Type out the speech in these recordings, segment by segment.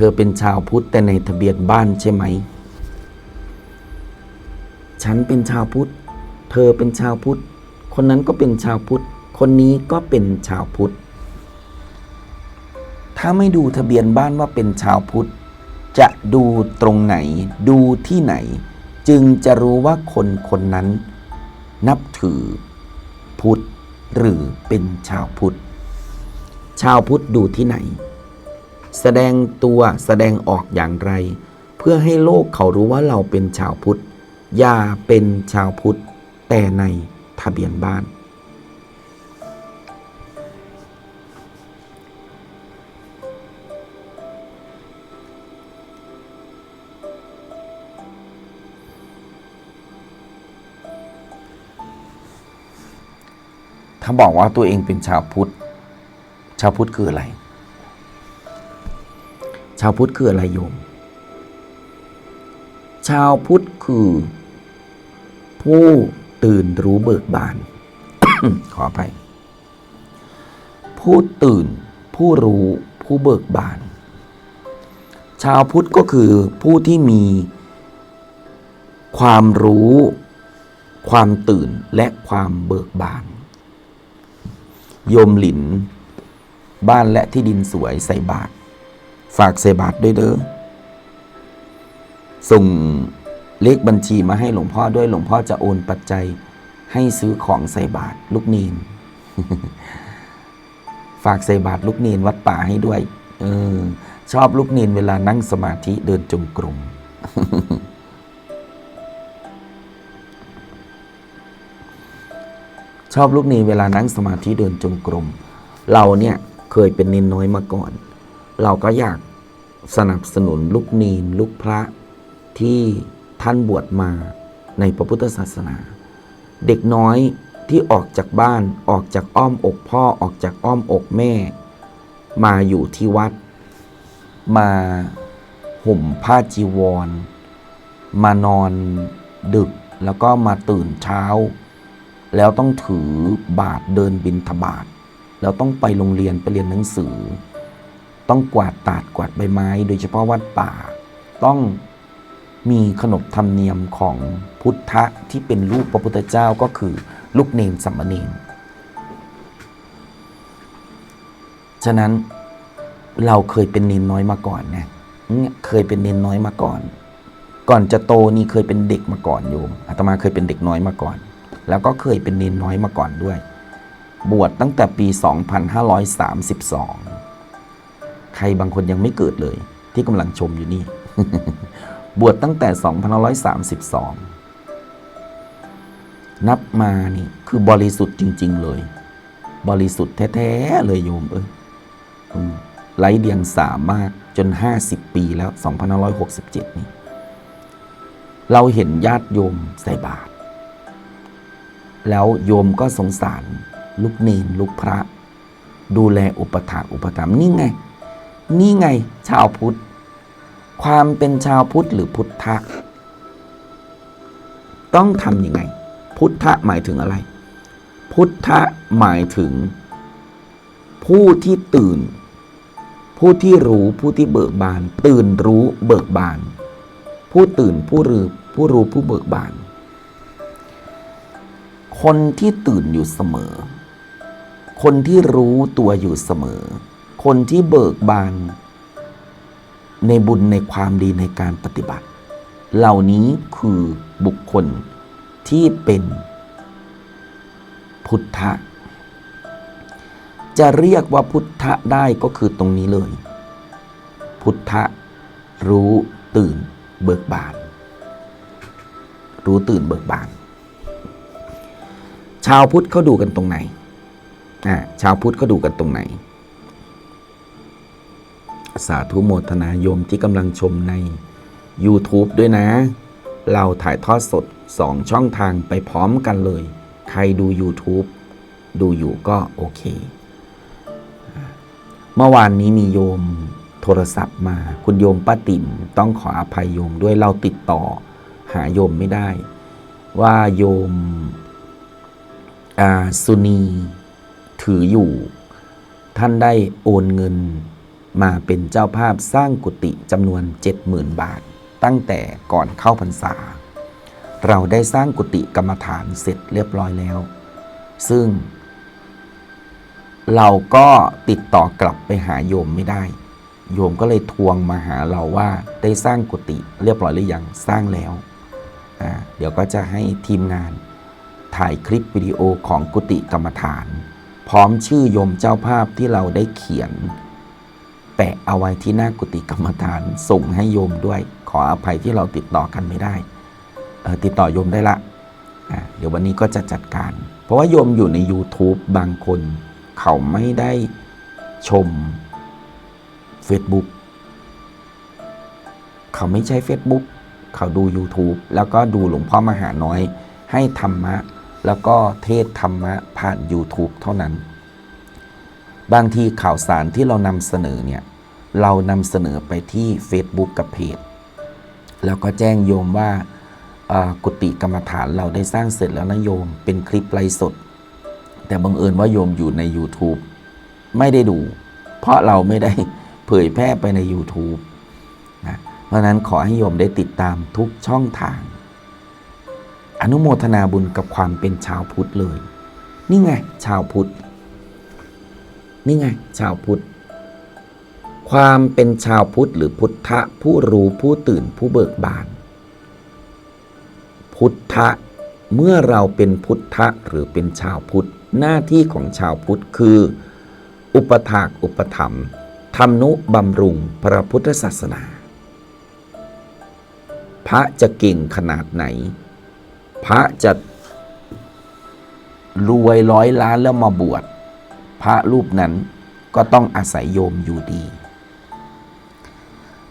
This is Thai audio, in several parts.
เธอเป็นชาวพุทธแต่ในทะเบียนบ้านใช่ไหม ฉันเป็นชาวพุทธ เธอเป็นชาวพุทธ คนนั้นก็เป็นชาวพุทธ คนนี้ก็เป็นชาวพุทธ ถ้าไม่ดูทะเบียนบ้านว่าเป็นชาวพุทธ จะดูตรงไหน ดูที่ไหน จึงจะรู้ว่าคนคนนั้น นับถือ พุทธหรือเป็นชาวพุทธ ชาวพุทธดูที่ไหน แสดงตัวแสดงออกอย่างไร เพื่อให้โลกเขารู้ว่าเราเป็นชาวพุทธ อย่าเป็นชาวพุทธ แต่ในทะเบียนบ้าน ถ้าบอกว่าตัวเองเป็นชาวพุทธ ชาวพุทธคืออะไร ชาวพุทธคืออะไรโยม ชาวพุทธคือ ผู้ตื่นรู้เบิกบาน ขออภัยผู้ตื่น ผู้รู้ ผู้เบิกบาน ชาวพุทธก็คือผู้ที่มี ความรู้ ความตื่นและความเบิกบาน โยมหลิน บ้านและที่ดินสวยใส่บาท ฝากใส่บาทด้วยเด้อส่งเลขบัญชีมาให้หลวงพ่อด้วยหลวงพ่อจะโอนปัจจัยให้ซื้อของใส่บาทลูกเนนฝากใส่บาทลูกเนนวัดป่าให้ด้วย เออ ชอบลูกเนนเวลานั่งสมาธิเดินจงกรมชอบลูกเนนเวลานั่งสมาธิเดินจงกรม เราเนี่ยเคยเป็นเนนน้อยมาก่อน เราก็อยากสนับสนุนลูกเนนลูกพระที่ท่านบวชมาในพระพุทธศาสนา เด็กน้อยที่ออกจากบ้านออกจากอ้อมอกพ่อออกจากอ้อมอกแม่ มาอยู่ที่วัด มาห่มผ้าจีวร มานอนดึกแล้วก็มาตื่นเช้า แล้วต้องถือบาทเดินบินทบาทแล้วต้องไปโรงเรียนไปเรียนหนังสือ ต้องกวาดตาดกวาดใบไม้ โดยเฉพาะวัดป่า ต้องมีขนบธรรมเนียมของพุทธะที่เป็นรูปพระพุทธเจ้าก็คือลูกเนนสัมมเนนฉะนั้นเราเคยเป็นเนนน้อยมาก่อนนะเนี่ยเคยเป็นเนนน้อยมาก่อน ก่อนจะโตนี่เคยเป็นเด็กมาก่อนโยมอาตมาเคยเป็นเด็กน้อยมาก่อน แล้วก็เคยเป็นเนนน้อยมาก่อนด้วย บวชตั้งแต่ปี 2532 ใครบางคนยังไม่เกิดเลย ที่กำลังชมอยู่นี่ บวชตั้งแต่2532 นับมานี่คือบริสุทธิ์จริง ๆ เลย บริสุทธิ์แท้ๆเลยโยมเอ้ยอืมไร้เดียงสามากจน 50 ปีแล้ว 2567 นี่ เราเห็นญาติโยมใส่บาตรแล้วโยมก็สงสาร ลูกเนนลูกพระ ดูแลอุปถาอุปถัมภ์นี่ไง นี่ไงชาวพุทธ ความเป็นชาวพุทธหรือพุทธะ ต้องทำยังไง พุทธะหมายถึงอะไร พุทธะหมายถึง ผู้ที่ตื่น ผู้ที่รู้ผู้ที่เบิกบาน ตื่นรู้เบิกบาน ผู้ตื่นผู้รู้ผู้รู้ผู้เบิกบาน คนที่ตื่นอยู่เสมอ คนที่รู้ตัวอยู่เสมอ คนที่เบิกบานในบุญในความดีในการปฏิบัติ เหล่านี้คือบุคคลที่เป็นพุทธะ จะเรียกว่าพุทธะได้ก็คือตรงนี้เลย พุทธะรู้ตื่นเบิกบาน รู้ตื่นเบิกบาน ชาวพุทธเขาดูกันตรงไหนอ่าชาวพุทธเขาดูกันตรงไหน สาธุโมทนาโยมที่กำลังชมใน YouTube ด้วยนะ เราถ่ายทอดสด 2 ช่องทางไปพร้อมกันเลย ใครดู YouTube ดูอยู่ก็โอเค เมื่อวานนี้มีโยมโทรศัพท์มา คุณโยมป้าติ๋มต้องขออภัยโยมด้วยเราติดต่อ หาโยมไม่ได้ ว่าโยมสุนีถืออยู่ ท่านได้โอนเงิน มาเป็นเจ้าภาพสร้างกุฏิจำนวน 70,000 บาท ตั้งแต่ก่อนเข้าพรรษา เราได้สร้างกุฏิกรรมฐานเสร็จเรียบร้อยแล้ว ซึ่ง เราก็ติดต่อกลับไปหาโยมไม่ได้ โยมก็เลยทวงมาหาเราว่าได้สร้างกุฏิเรียบร้อยหรือยังสร้างแล้ว เดี๋ยวก็จะให้ทีมงานถ่ายคลิปวิดีโอของกุฏิกรรมฐาน พร้อมชื่อโยมเจ้าภาพที่เราได้เขียน แปะเอาไว้ที่หน้ากุฏิกรรมฐานส่งให้โยมด้วย ขออภัยที่เราติดต่อกันไม่ได้ ติดต่อโยมได้ละอะเดี๋ยววันนี้ก็จะจัดการ เพราะว่าโยมอยู่ใน YouTube บางคน เขาไม่ได้ชม Facebook เขาไม่ใช้ Facebook เขาดู YouTube แล้วก็ดูหลวงพ่อมหาน้อย ให้ธรรมะ แล้วก็เทศธรรมะผ่าน YouTube เท่านั้น บางทีข่าวสารที่เรานำเสนอเนี่ย เรานำเสนอไปที่ Facebook กับเพจ แล้วก็แจ้งโยมว่ากุฏิกรรมฐานเราได้สร้างเสร็จแล้วนะโยม เป็นคลิปไลฟ์สด แต่บังเอิญว่าโยมอยู่ใน YouTube ไม่ได้ดู เพราะเราไม่ได้เผยแพร่ไปใน YouTube นะเพราะนั้นขอให้โยมได้ติดตามทุกช่องทาง อนุโมทนาบุญกับความเป็นชาวพุทธเลย นี่ไง ชาวพุทธ นี่ไง ชาวพุทธ ความเป็นชาวพุทธหรือพุทธะผู้รู้ผู้ตื่นผู้เบิกบาน พุทธะเมื่อเราเป็นพุทธะหรือเป็นชาวพุทธ หน้าที่ของชาวพุทธคือ อุปถากอุปถัมภ์ทำนุบำรุงพระพุทธศาสนา พระจะเก่งขนาดไหน พระจะรวยร้อยล้านแล้วมาบวช พระรูปนั้นก็ต้องอาศัยโยมอยู่ดี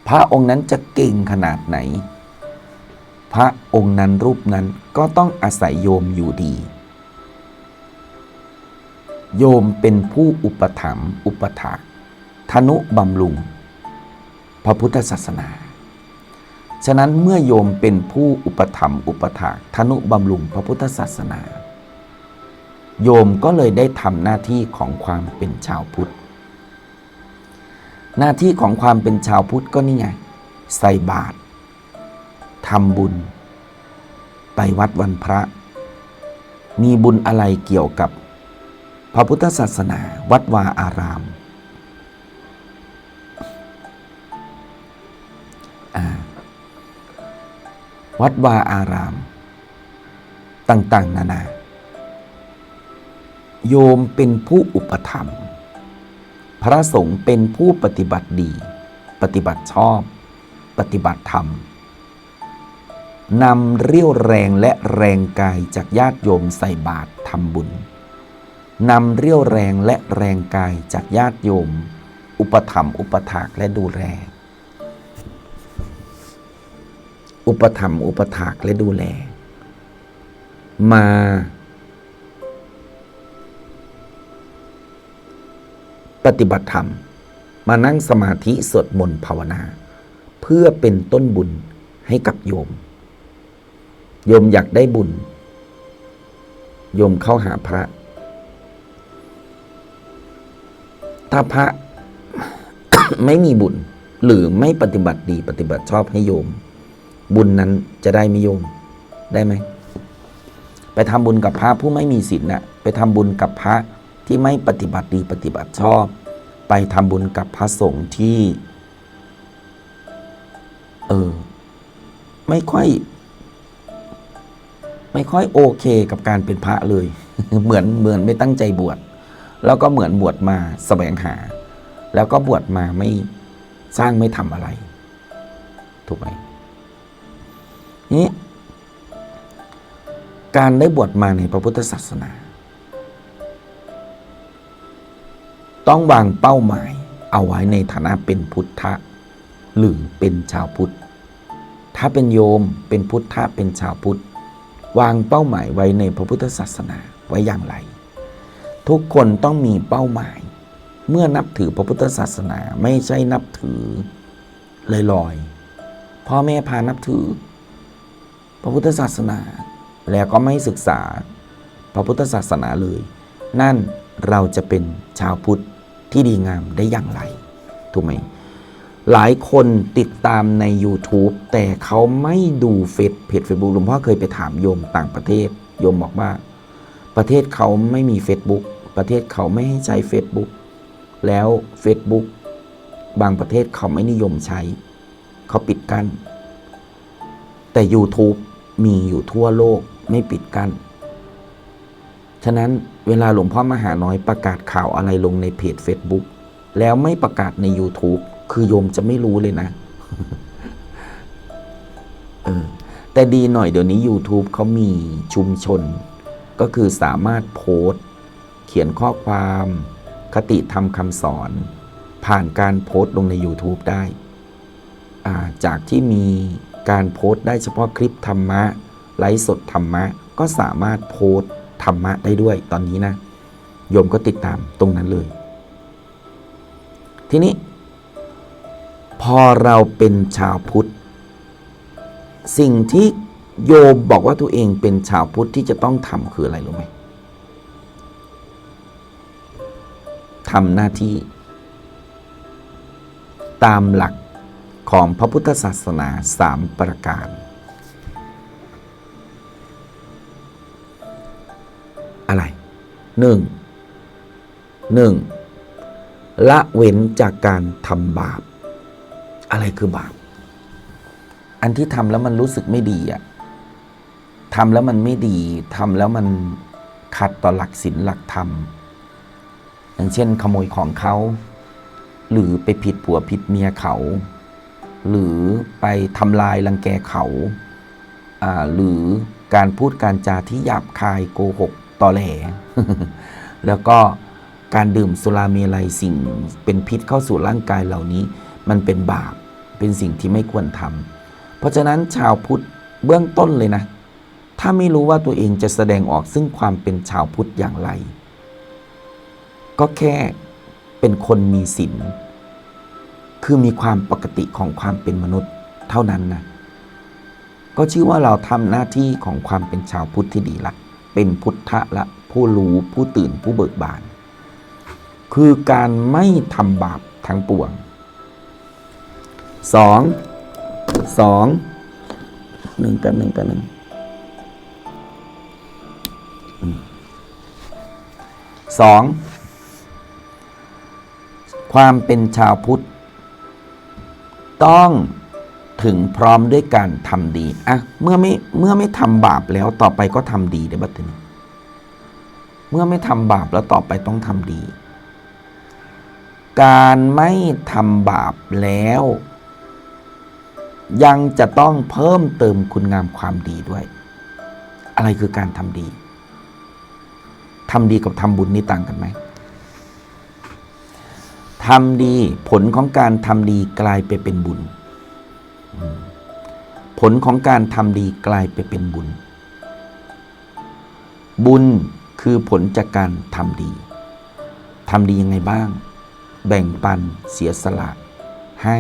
พระองค์นั้นจะเก่งขนาดไหน พระองค์นั้นรูปนั้นก็ต้องอาศัยโยมอยู่ดี โยมเป็นผู้อุปถัมภ์อุปถากธนุบำรุง พระพุทธศาสนา ฉะนั้นเมื่อโยมเป็นผู้อุปถัมภ์อุปถากธนุบำรุงพระพุทธศาสนา โยมก็เลยได้ทำหน้าที่ของความเป็นชาวพุทธ หน้าที่ของความเป็นชาวพุทธก็นี่ไง ใส่บาตรทำบุญ ไปวัดวันพระ มีบุญอะไรเกี่ยวกับ พระพุทธศาสนาวัดวาอารามวัดวาอาราม ต่าง ๆ นานา โยมเป็นผู้อุปถัมภ์พระสงฆ์เป็นผู้ปฏิบัติดี ปฏิบัติชอบ ปฏิบัติธรรมนำเรี่ยวแรงและแรงกายจากญาติโยมใส่บาตรทำบุญนำเรี่ยวแรงและแรงกายจากญาติโยม อุปถัมภ์อุปถากและดูแล อุปถัมภ์อุปถากและดูแล มา ปฏิบัติธรรม มานั่งสมาธิสวดมนต์ภาวนา เพื่อเป็นต้นบุญให้กับโยม โยมอยากได้บุญ โยมเข้าหาพระ ถ้าพระไม่มีบุญหรือไม่ปฏิบัติดีปฏิบัติชอบให้โยม บุญนั้นจะได้ไหมโยมได้ไหม ไปทำบุญกับพระผู้ไม่มีศีลน่ะไปทำบุญกับพระที่ไม่ปฏิบัติดีปฏิบัติชอบ ไปทำบุญกับพระสงฆ์ที่ เออ ไม่ค่อย ไม่ค่อยโอเคกับการเป็นพระเลย เหมือนเหมือนไม่ตั้งใจบวช แล้วก็เหมือนบวชมาแสวงหา แล้วก็บวชมาไม่สร้างไม่ทำอะไร ถูกไหมนี่การได้บวชมาในพระพุทธศาสนา ต้องวางเป้าหมายเอาไว้ในฐานะเป็นพุทธะ หรือเป็นชาวพุทธ ถ้าเป็นโยมเป็นพุทธะเป็นชาวพุทธ วางเป้าหมายไว้ในพระพุทธศาสนาไว้อย่างไร ทุกคนต้องมีเป้าหมาย เมื่อนับถือพระพุทธศาสนาไม่ใช่นับถือลอยๆพ่อแม่พานับถือ พระพุทธศาสนาแล้วก็ไม่ศึกษาพระพุทธศาสนาเลย นั่นเราจะเป็นชาวพุทธ ที่ดีงามได้อย่างไร ถูกไหม หลายคนติดตามใน YouTube แต่เขาไม่ดูเฟซเพจ Facebook หลวงพ่อเคยไปถามโยมต่างประเทศ โยมบอกว่า ประเทศเขาไม่มี Facebook ประเทศเขาไม่ให้ใช้ Facebook แล้ว Facebook บางประเทศเขาไม่นิยมใช้ เขาปิดกั้น แต่ YouTube มีอยู่ทั่วโลกไม่ปิดกั้น ฉะนั้น เวลาหลวงพ่อมหาน้อยประกาศข่าวอะไรลงในเพจ Facebook แล้วไม่ประกาศใน YouTube คือโยมจะไม่รู้เลยนะเออแต่ดีหน่อยเดี๋ยวนี้ YouTube เขามีชุมชน ก็คือสามารถโพสต์ เขียนข้อความคติธรรมคำสอน ผ่านการโพสต์ลงใน YouTube ได้าจากที่มีการโพสต์ได้เฉพาะคลิปธรรมะ ไลฟ์สดธรรมะ ก็สามารถโพสต์ ธรรมะได้ด้วยตอนนี้นะโยมก็ติดตามตรงนั้นเลย ทีนี้ พอเราเป็นชาวพุทธ สิ่งที่โยมบอกว่าตัวเองเป็นชาวพุทธที่จะต้องทำคืออะไรรู้ไหมทำหน้าที่ ตามหลักของพระพุทธศาสนาสามประการ อะไรหนึ่งหนึ่งละเว้นจากการทำบาป อะไรคือบาป อันที่ทำแล้วมันรู้สึกไม่ดีอะทำแล้วมันไม่ดีทำแล้วมันขัดต่อหลักศีลหลักธรรม อย่างเช่น ขโมยของเขา หรือไปผิดผัวผิดเมียเขา หรือไปทำลายรังแกเขาอ่าหรือการพูดการจาที่หยาบคายโกหก ตอแหล แล้วก็การดื่มสุราเมลัยสิ่งเป็นพิษเข้าสู่ร่างกายเหล่านี้ มันเป็นบาปเป็นสิ่งที่ไม่ควรทำเพราะฉะนั้นชาวพุทธเบื้องต้นเลยนะ ถ้าไม่รู้ว่าตัวเองจะแสดงออกซึ่งความเป็นชาวพุทธอย่างไร ก็แค่เป็นคนมีศีลคือมีความปกติของความเป็นมนุษย์เท่านั้นนะก็ชื่อว่าเราทำหน้าที่ของความเป็นชาวพุทธที่ดีละ เป็นพุทธะละผู้รู้ผู้ตื่นผู้เบิกบาน คือการไม่ทำบาปทั้งปวงสองสองหนึ่งแป๊บหนึ่งแป๊บหนึ่งสองความเป็นชาวพุทธ ต้อง ถึงพร้อมด้วยการทำดีอะเมื่อไม่เมื่อไม่ทำบาปแล้วต่อไปก็ทำดีได้บัดนี้เมื่อไม่ทำบาปแล้วต่อไปต้องทำดี การไม่ทำบาปแล้ว ยังจะต้องเพิ่มเติมคุณงามความดีด้วย อะไรคือการทำดีทำดีกับทำบุญนี่ต่างกันไหมทำดีผลของการทำดีกลายไปเป็นบุญ ผลของการทำดีกลายไปเป็นบุญ บุญคือผลจากการทำดีทำดียังไงบ้าง แบ่งปันเสียสละให้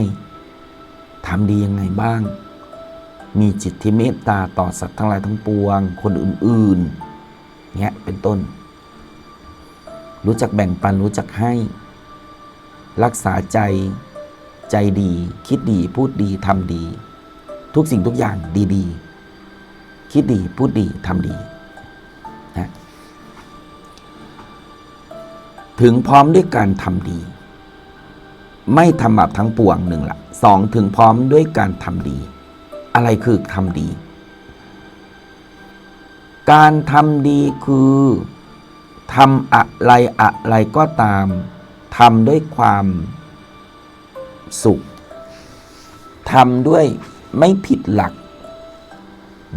ทำดียังไงบ้าง มีจิตที่เมตตาต่อสัตว์ทั้งหลายทั้งปวง คนอื่นๆเนี้ยเป็นต้น รู้จักแบ่งปันรู้จักให้ รักษาใจ ใจดี คิดดีพูดดีทำดี ทุกสิ่งทุกอย่างดีๆ คิดดีพูดดีทำดีนะถึงพร้อมด้วยการทำดี ไม่ทำบาปทั้งปวงหนึ่งละสองถึงพร้อมด้วยการทำดี อะไรคือทำดี การทำดีคือทำอะไรอะไรก็ตามทำด้วยความ สุขทำด้วยไม่ผิดหลัก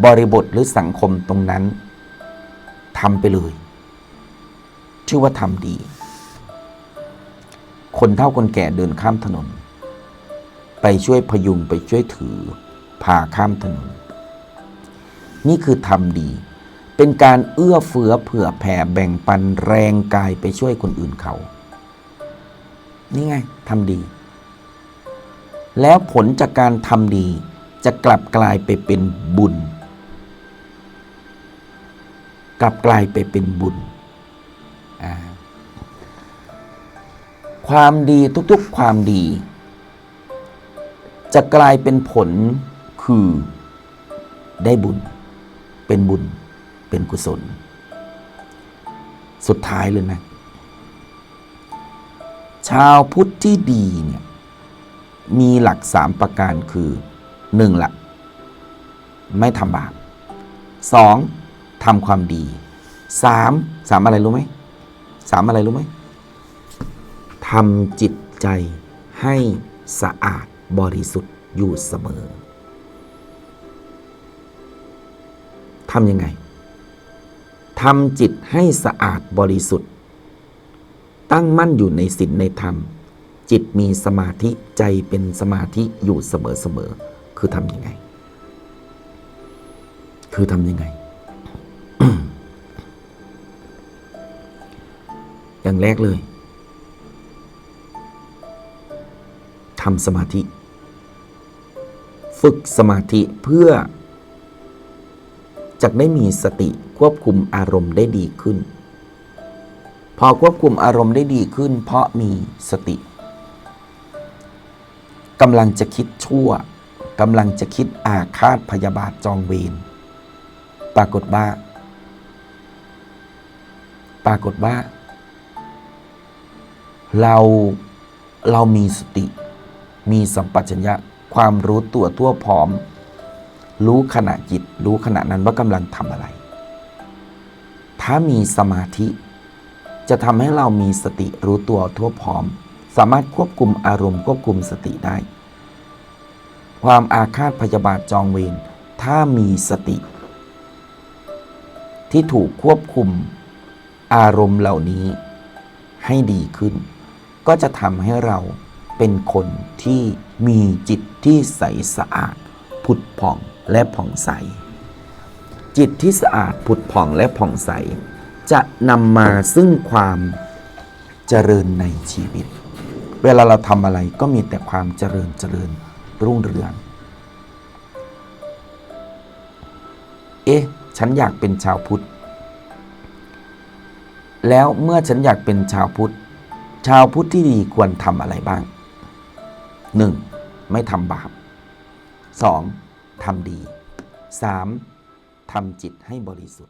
บริบทหรือสังคมตรงนั้นทำไปเลย ชื่อว่าทำดี คนเท่าคนแก่เดินข้ามถนน ไปช่วยพยุงไปช่วยถือพาข้ามถนน นี่คือทำดี เป็นการเอื้อเฟื้อเผื่อแผ่แบ่งปันแรงกายไปช่วยคนอื่นเขา นี่ไงทำดี แล้วผลจากการทำดีจะกลับกลายไปเป็นบุญ กลับกลายไปเป็นบุญ ความดีทุกๆความดี จะกลายเป็นผลคือได้บุญ เป็นบุญ เป็นกุศล สุดท้ายเลยนะ ชาวพุทธที่ดีเนี่ย มีหลักสามประการคือหนึ่งละไม่ทำบาปสองทำความดีสามสามอะไรรู้ไหมสามอะไรรู้ไหมทำจิตใจให้สะอาดบริสุทธิ์อยู่เสมอทำยังไงทำจิตให้สะอาดบริสุทธิ์ ตั้งมั่นอยู่ในศีลในธรรม จิตมีสมาธิใจเป็นสมาธิอยู่เสมอๆคือทำยังไง คือทำยังไง อย่างแรกเลยทำสมาธิ ฝึกสมาธิเพื่อจะได้มีสติควบคุมอารมณ์ได้ดีขึ้น พอควบคุมอารมณ์ได้ดีขึ้น เพราะมีสติ กำลังจะคิดชั่วกำลังจะคิดอาฆาตพยาบาทจองเวรปรากฏว่า ปรากฏว่า เราเรามีสติ มีสัมปชัญญะความรู้ตัวทั่วพร้อม รู้ขณะจิต รู้ขณะนั้นว่ากำลังทำอะไร ถ้ามีสมาธิ จะทำให้เรามีสติรู้ตัวทั่วพร้อม สามารถควบคุมอารมณ์ควบคุมสติได้ ความอาฆาตพยาบาทจองเวรถ้ามีสติ ที่ถูกควบคุมอารมณ์เหล่านี้ให้ดีขึ้น ก็จะทำให้เราเป็นคนที่มีจิตที่ใสสะอาด ผุดผ่องและผ่องใส จิตที่สะอาดผุดผ่องและผ่องใส จะนำมาซึ่งความเจริญในชีวิต เวลาเราทำอะไรก็มีแต่ความเจริญเจริญรุ่งเรือง เอ๊ะ ฉันอยากเป็นชาวพุทธ แล้วเมื่อฉันอยากเป็นชาวพุทธ ชาวพุทธที่ดีควรทำอะไรบ้าง 1. ไม่ทำบาป 2. ทำดี 3. ทำจิตให้บริสุทธิ์